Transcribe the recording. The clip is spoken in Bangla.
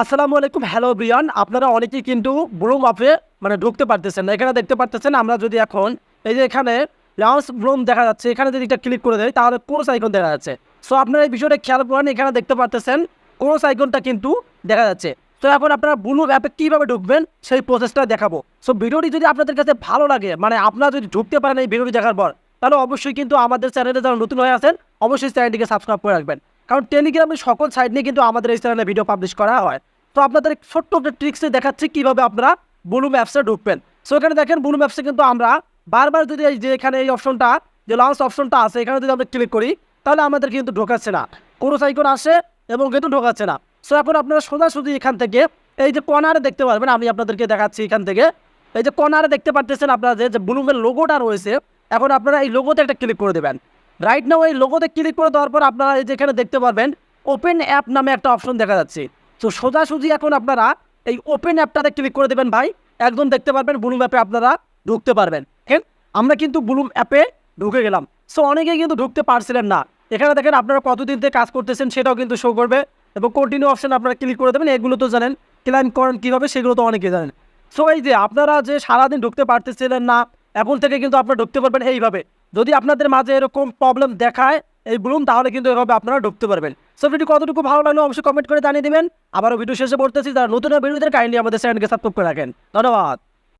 আসসালামু আলাইকুম, হ্যালো ব্রিয়ান। আপনারা অনেকেই কিন্তু ব্রুম অফে মানে ঢুকতে পারতেছেন এখানে দেখতে পারতেছেন, আমরা যদি এখন এই যে এখানে লাউন্স ব্রুম দেখা যাচ্ছে, এখানে যদি একটা ক্লিক করে দেয়, তাহলে কোর্স আইকন দেখা যাচ্ছে। সো আপনারা এই বিষয়টা খেয়াল করেন, এখানে দেখতে পারতেছেন কোর্স আইকনটা কিন্তু দেখা যাচ্ছে। তো এখন আপনারা ব্লু অ্যাপে কীভাবে ঢুকবেন, সেই প্রসেসটা দেখাবো। সো ভিডিওটি যদি আপনাদের কাছে ভালো লাগে মানে আপনারা যদি ঢুকতে পারেন এই ভিডিওটি দেখার পর, তাহলে অবশ্যই কিন্তু আমাদের চ্যানেলে যারা নতুন হয়ে আছেন, অবশ্যই চ্যানেলটিকে সাবস্ক্রাইব করে রাখবেন। কারণ টেলিগ্রামের সকল সাইড নিয়ে কিন্তু আমাদের এই চ্যানেলে ভিডিও পাবলিশ করা হয়। তো আপনাদের ছোট্ট একটা ট্রিক্সে দেখাচ্ছি কীভাবে আপনারা বুলুম অ্যাপসে ঢুকবেন। সো এখানে দেখেন বুলুম অ্যাপসে কিন্তু আমরা বারবার যদি এই যে এখানে এই অপশনটা যে লঞ্চ অপশনটা আছে, এখানে যদি আমরা ক্লিক করি, তাহলে আমাদের কিন্তু ঢোকাচ্ছে না। কোনো সাইকন আসে এবং কিন্তু ঢোকাচ্ছে না। সো এখন আপনারা সোজাসুজি এখান থেকে এই যে কর্নারে দেখতে পারবেন, আমি আপনাদেরকে দেখাচ্ছি এখান থেকে। এই যে কর্নারে দেখতে পারতেছেন আপনারা যে যে ব্লুমের লোগোটা রয়েছে, এখন আপনারা এই লোগোতে একটা ক্লিক করে দেবেন। রাইট নাও এই লোগোতে ক্লিক করে দেওয়ার পর আপনারা এই যে এখানে দেখতে পারবেন ওপেন অ্যাপ নামে একটা অপশন দেখা যাচ্ছে। তো সোজাসুজি এখন আপনারা এই ওপেন অ্যাপটাতে ক্লিক করে দেবেন ভাই। একদম দেখতে পারবেন ব্লুম অ্যাপে আপনারা ঢুকতে পারবেন। ঠিক আমরা কিন্তু ব্লুম অ্যাপে ঢুকে গেলাম। সো অনেকেই কিন্তু ঢুকতে পারছিলেন না। এখানে দেখেন আপনারা কতদিন থেকে কাজ করতেছেন সেটাও কিন্তু শো করবে। এবং কন্টিনিউ অপশন আপনারা ক্লিক করে দেবেন। এগুলো তো জানেন ক্লাইম করেন কীভাবে সেগুলো তো অনেকে জানেন। সো এই যে আপনারা যে সারাদিন ঢুকতে পারতেছিলেন না, এখন থেকে কিন্তু আপনারা ঢুকতে পারবেন এইভাবে। যদি আপনাদের মাঝে এরকম প্রবলেম দেখায় এই বলুন তাহলে কিন্তু এভাবে আপনারা ঢুকতে পারবেন। সো ভিডিও কতটুকু ভালো লাগল অবশ্যই কমেন্ট করে জানিয়ে দেবেন। আবারও ভিডিও শেষে পড়তেছি যারা নতুন ভিডিওদের কাইন্ডলি আমাদের চ্যানেলকে সাবস্ক্রাইব করে রাখেন। ধন্যবাদ।